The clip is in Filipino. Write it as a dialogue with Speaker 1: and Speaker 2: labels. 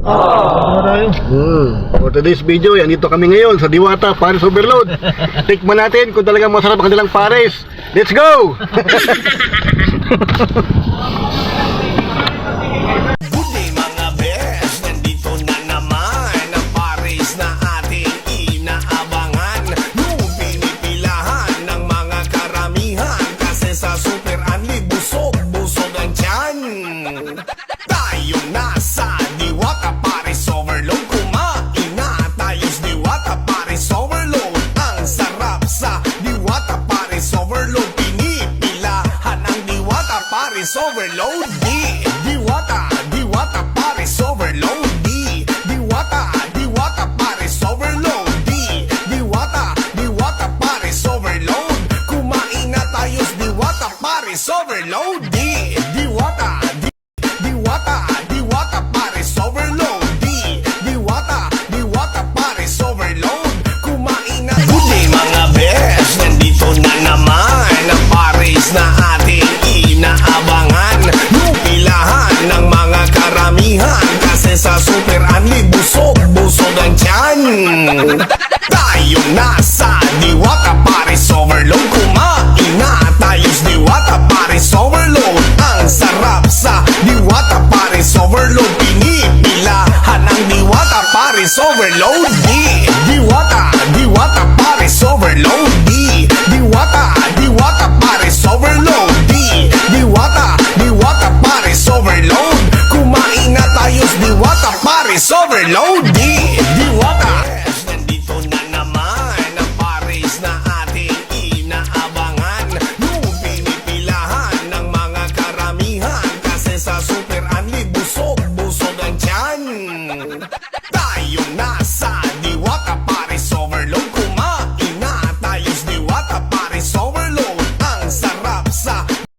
Speaker 1: Tayo.
Speaker 2: Hmm. For today's video, yan dito kami ngayon sa Diwata Paris Overload. Tikman natin kung talagang masarap ang kanilang Paris. Let's go!
Speaker 3: Paris Overload Di, Diwata, Diwata Paris Overload Di, Diwata, Diwata Paris Overload Di, Diwata, Diwata Paris Overload. Kumain na tayo sa Diwata Paris Overload Di, Diwata, Di, Diwata, Diwata Paris Overload Di, Diwata, Diwata Paris Overload. Kumain na Good day mga bes, nandito na naman ang Paris na Kasi sa Super Unli, busog, busog ang tiyan. Tayo nasa Diwata Paris Overload. Kumain na tayo sa Diwata Paris Overload. Ang sarap sa Diwata Paris Overload. Pinipilahan ang Diwata Paris Overload. Di, Paris Overload